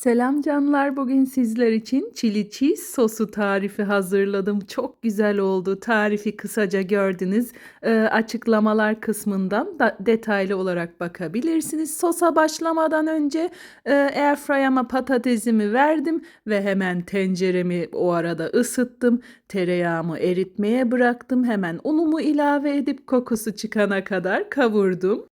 Selam canlar. Bugün sizler için chili cheese sosu tarifi hazırladım. Çok güzel oldu. Tarifi kısaca gördünüz. Ee, açıklamalar kısmından da detaylı olarak bakabilirsiniz. Sosa başlamadan önce e, airfryer'ıma patatesimi verdim ve hemen tenceremi o arada ısıttım. Tereyağımı eritmeye bıraktım. Hemen unumu ilave edip kokusu çıkana kadar kavurdum.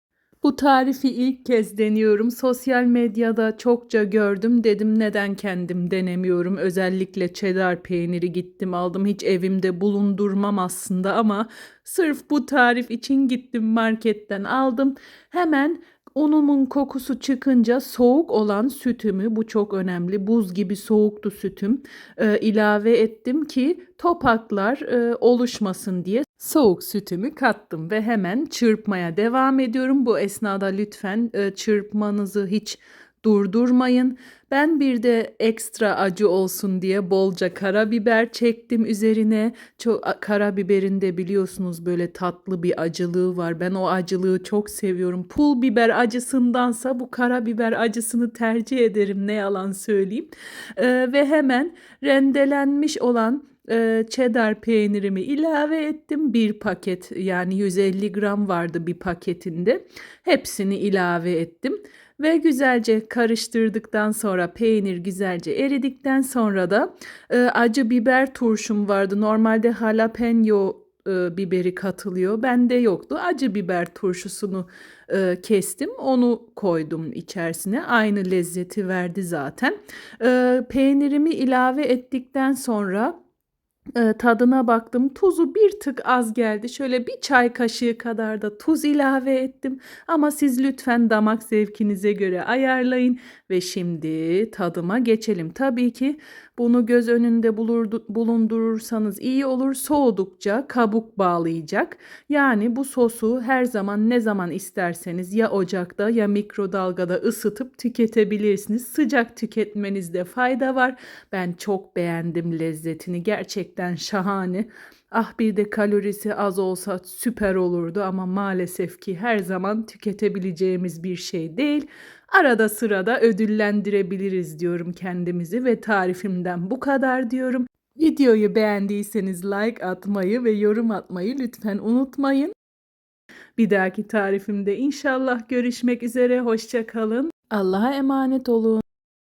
Bu tarifi ilk kez deniyorum. Sosyal medyada çokça gördüm. Dedim neden kendim denemiyorum. Özellikle cheddar peyniri gittim aldım. Hiç evimde bulundurmam aslında ama sırf bu tarif için gittim marketten aldım. Hemen unumun kokusu çıkınca soğuk olan sütümü bu çok önemli. Buz gibi soğuktu sütüm. e, ilave ettim ki topaklar e, oluşmasın diye soğuk sütümü kattım ve hemen çırpmaya devam ediyorum. Bu esnada lütfen e, çırpmanızı hiç durdurmayın. Ben bir de ekstra acı olsun diye bolca karabiber çektim üzerine. Çok karabiberin de biliyorsunuz böyle tatlı bir acılığı var. Ben o acılığı çok seviyorum. Pul biber acısındansa bu karabiber acısını tercih ederim ne yalan söyleyeyim. Ee, ve hemen rendelenmiş olan e, cheddar peynirimi ilave ettim. Bir paket yani 150 gram vardı bir paketinde. Hepsini ilave ettim. Ve güzelce karıştırdıktan sonra peynir güzelce eridikten sonra da e, acı biber turşum vardı. Normalde jalapeno e, biberi katılıyor. Bende yoktu. Acı biber turşusunu e, kestim. Onu koydum içerisine. Aynı lezzeti verdi zaten. E, peynirimi ilave ettikten sonra e, tadına baktım. Tuzu bir tık az geldi. Şöyle bir çay kaşığı kadar da tuz ilave ettim. Ama siz lütfen damak zevkinize göre ayarlayın. Ve şimdi tadıma geçelim. Tabii ki bunu göz önünde bulundurursanız iyi olur. Soğudukça kabuk bağlayacak. Yani bu sosu her zaman ne zaman isterseniz ya ocakta ya mikrodalgada ısıtıp tüketebilirsiniz. Sıcak tüketmenizde fayda var. Ben çok beğendim lezzetini. Gerçekten şahane. Ah bir de kalorisi az olsa süper olurdu ama maalesef ki her zaman tüketebileceğimiz bir şey değil. Arada sırada ödüllendirebiliriz diyorum kendimizi ve tarifimden bu kadar diyorum. Videoyu beğendiyseniz like atmayı ve yorum atmayı lütfen unutmayın. Bir dahaki tarifimde inşallah görüşmek üzere. Hoşça kalın. Allah'a emanet olun.